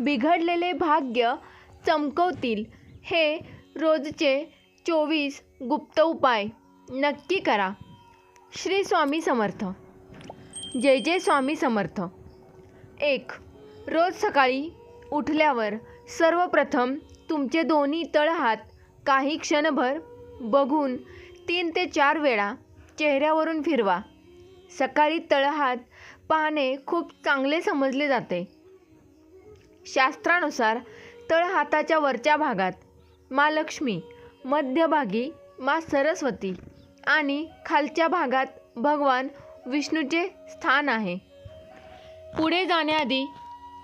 बिघडलेले भाग्य चमकवतील हे रोजचे चोवीस गुप्त उपाय नक्की करा. श्री स्वामी समर्थ. जय जय स्वामी समर्थ. एक रोज सकाळी उठल्यावर सर्वप्रथम तुमचे दोन्ही तळहात काही क्षणभर बघून तीन ते चार वेळा चेहऱ्यावरून फिरवा. सकाळी तळहात पाहणे खूप चांगले समजले जाते. शास्त्रानुसार तळहाताच्या वरच्या भागात मा लक्ष्मी मध्यभागी मा सरस्वती आणि खालच्या भागात भगवान विष्णूचे स्थान आहे. पुढे जाण्याआधी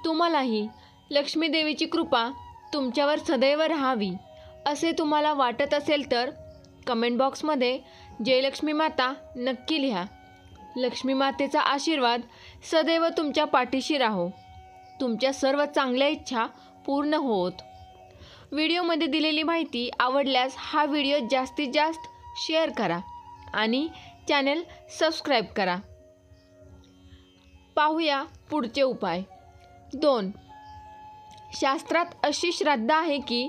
तुम्हालाही लक्ष्मीदेवीची कृपा तुमच्यावर सदैव राहावी असे तुम्हाला वाटत असेल तर कमेंट बॉक्समध्ये जयलक्ष्मी माता नक्की लिहा. लक्ष्मी मातेचा आशीर्वाद सदैव तुमच्या पाठीशी राहो. तुमच्या सर्व चांगल्या इच्छा पूर्ण होत. व्हिडिओमध्ये दिलेली माहिती आवडल्यास हा व्हिडिओ जास्तीत जास्त शेअर करा आणि चॅनल सबस्क्राईब करा. पाहूया पुढचे उपाय. दोन शास्त्रात अशी श्रद्धा आहे की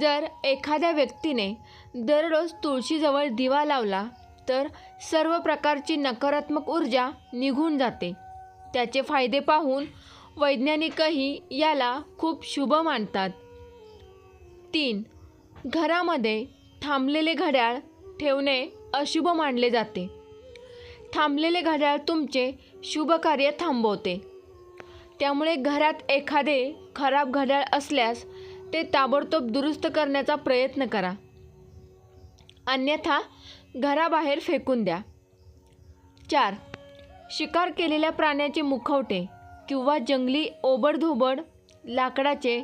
जर एखाद्या व्यक्तीने दररोज तुळशीजवळ दिवा लावला तर सर्व प्रकारची नकारात्मक ऊर्जा निघून जाते. त्याचे फायदे पाहून वैज्ञानिकही याला खूप शुभ मानतात. तीन घरामध्ये थांबलेले घड्याळ ठेवणे अशुभ मानले जाते. थांबलेले घड्याळ तुमचे शुभ कार्य थांबवते. त्यामुळे घरात एखादे खराब घड्याळ असल्यास ते ताबडतोब दुरुस्त करण्याचा प्रयत्न करा. अन्यथा घराबाहेर फेकून द्या. चार शिकार केलेल्या प्राण्याचे मुखवटे. किंवा जंगली ओबडधोबड लाकडाचे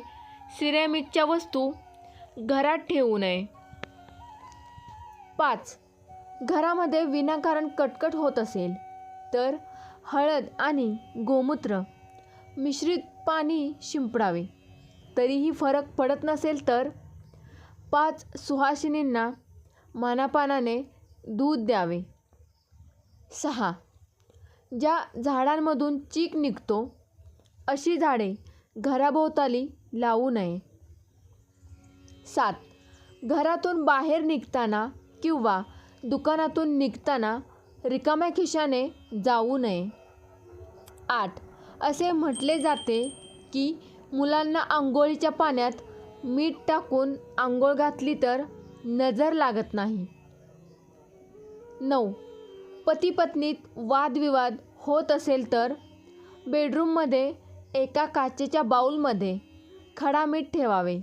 सिरेमिकच्या वस्तू घरात ठेवू नये. पाच. घरामध्ये विनाकारण कटकट होत असेल तर हळद आणि गोमूत्र मिश्रित पाणी शिंपडावे. तरीही फरक पडत नसेल तर पाच सुहासिनींना मानापानाने दूध द्यावे. सहा. ज्या झाडांमधून चीक निघतो अशी झाडे घराभोवताली लावू नये. सात. घरातून बाहेर निघताना किंवा दुकानातून निघताना रिकाम्या खिशाने जाऊ नये. आठ. असे म्हटले जाते की मुलांना आंघोळीच्या पाण्यात मीठ टाकून आंघोळ घातली तर नजर लागत नाही. नऊ. पती पत्नीत वादविवाद होत असेल तर बेडरूममध्ये एका काचेच्या बाऊलमध्ये खडा मीठ ठेवावे.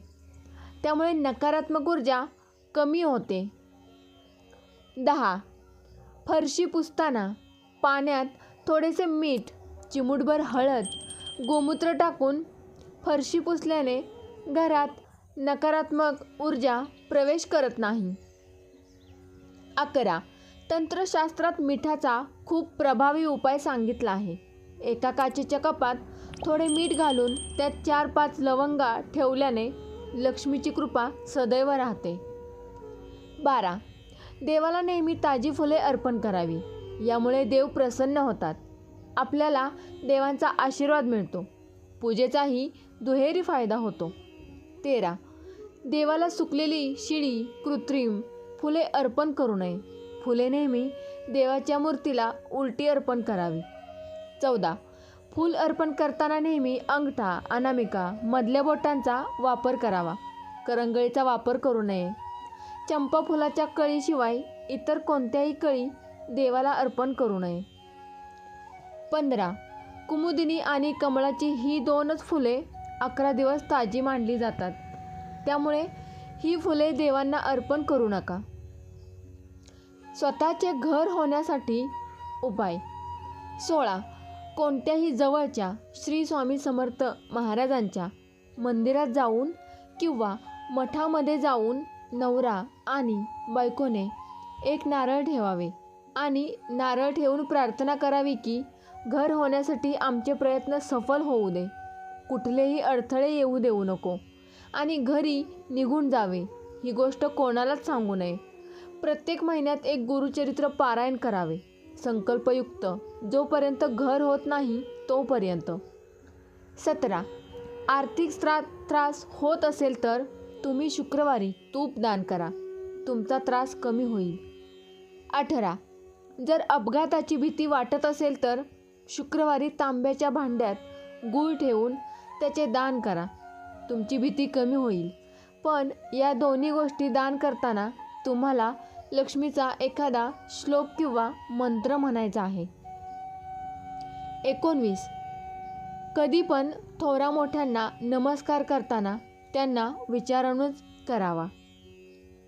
त्यामुळे नकारात्मक ऊर्जा कमी होते. दहा. फरशी पुसताना पाण्यात थोडेसे मीठ चिमूटभर हळद गोमूत्र टाकून फरशी पुसल्याने घरात नकारात्मक ऊर्जा प्रवेश करत नाही. अकरा. तंत्रशास्त्रात मिठाचा खूप प्रभावी उपाय सांगितला आहे. एका काचेच्या कपात थोडे मीठ घालून त्यात चार पाच लवंगा ठेवल्याने लक्ष्मीची कृपा सदैव राहते. बारा. देवाला नेहमी ताजी फुले अर्पण करावी. यामुळे देव प्रसन्न होतात. आपल्याला देवांचा आशीर्वाद मिळतो. पूजेचाही दुहेरी फायदा होतो. तेरा. देवाला सुकलेली शिळी कृत्रिम फुले अर्पण करू नये. फुले नेहमी देवाच्या मूर्तीला उलटी अर्पण करावी. चौदा. फूल अर्पण करताना नेहमी अंगठा अनामिका मधल्या बोटांचा वापर करावा. करंगळीचा वापर करू नये. चंपा फुलाच्या कळीशिवाय इतर कोणत्याही कळी देवाला अर्पण करू नये. पंधरा. कुमुदिनी आणि कमळाची ही दोनच फुले अकरा दिवस ताजी मांडली जातात. त्यामुळे ही फुले देवांना अर्पण करू नका. स्वतःचे घर होण्यासाठी उपाय. सोळा. कोणत्याही जवळच्या श्री स्वामी समर्थ महाराजांच्या मंदिरात जाऊन किंवा मठामध्ये जाऊन नवरा आणि बायकोने एक नारळ ठेवावे आणि नारळ ठेवून प्रार्थना करावी की घर होण्यासाठी आमचे प्रयत्न सफल होऊ दे. कुठलेही अडथळे येऊ देऊ नको आणि घरी निघून जावे. ही गोष्ट कोणालाच सांगू नये. प्रत्येक महिन्यात एक गुरुचरित्र पारायण करावे. संकल्पयुक्त. जोपर्यंत घर होत नाही तोपर्यंत. सतरा. आर्थिक त्रा त्रास होत असेल तर तुम्ही शुक्रवारी तूप दान करा. तुमचा त्रास कमी होईल. अठरा. जर अपघाताची भीती वाटत असेल तर शुक्रवारी तांब्याच्या भांड्यात गूळ ठेवून त्याचे दान करा. तुमची भीती कमी होईल. पण या दोन्ही गोष्टी दान करताना तुम्हाला लक्ष्मीचा एखादा श्लोक किंवा मंत्र म्हणायचा आहे. एकोणवीस. कधी पण थोरा मोठ्यांना नमस्कार करताना त्यांना विचारूनच करावा.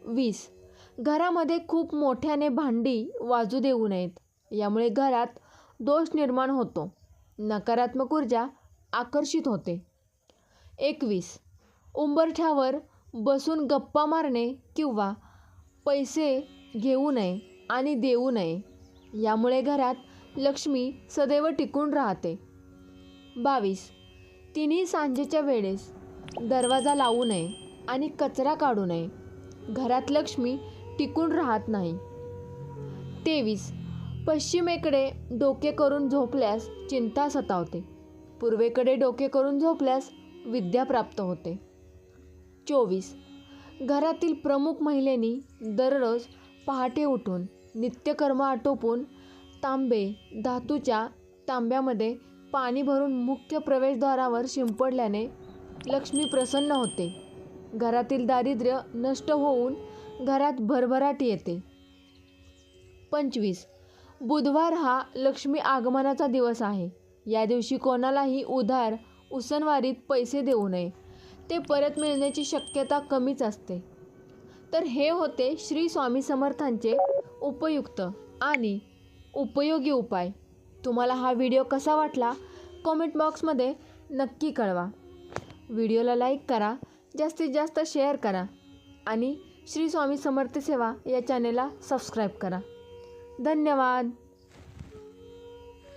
वीस. घरामध्ये खूप मोठ्याने भांडी वाजू देऊ नयेत. यामुळे घरात दोष निर्माण होतो. नकारात्मक ऊर्जा आकर्षित होते. एकवीस. उंबरठ्यावर बसून गप्पा मारणे किंवा पैसे घेऊ नये आणि देऊ नये. यामुळे घरात लक्ष्मी सदैव टिकून राहते. बावीस. तिन्ही सांजेच्या वेळेस दरवाजा लावू नये आणि कचरा काढू नये. घरात लक्ष्मी टिकून राहत नाही. तेवीस. पश्चिमेकडे डोके करून झोपल्यास चिंता सतावते. पूर्वेकडे डोके करून झोपल्यास विद्या प्राप्त होते. चोवीस. घरातील प्रमुख महिलेनी दररोज पहाटे उठून नित्यकर्म आटोपून तांबे धातूच्या तांब्यामध्ये पाणी भरून मुख्य प्रवेशद्वारावर शिंपडल्याने लक्ष्मी प्रसन्न होते. घरातील दारिद्र्य नष्ट होऊन घरात भरभराट येते. पंचवीस. बुधवार हा लक्ष्मी आगमनाचा दिवस आहे. या दिवशी कोणालाही उधार उसनवारीत पैसे देऊ नये. ते परत मिळण्याची शक्यता कमीच असते. तर हे होते श्री स्वामी समर्थांचे उपयुक्त आणि उपयोगी उपाय. तुम्हाला हा व्हिडिओ कसा वाटला? कॉमेंट बॉक्समध्ये नक्की कळवा. व्हिडिओला लाईक करा जास्तीत जास्त शेअर करा आणि श्री स्वामी समर्थ सेवा या चॅनेलला सबस्क्राईब करा. धन्यवाद!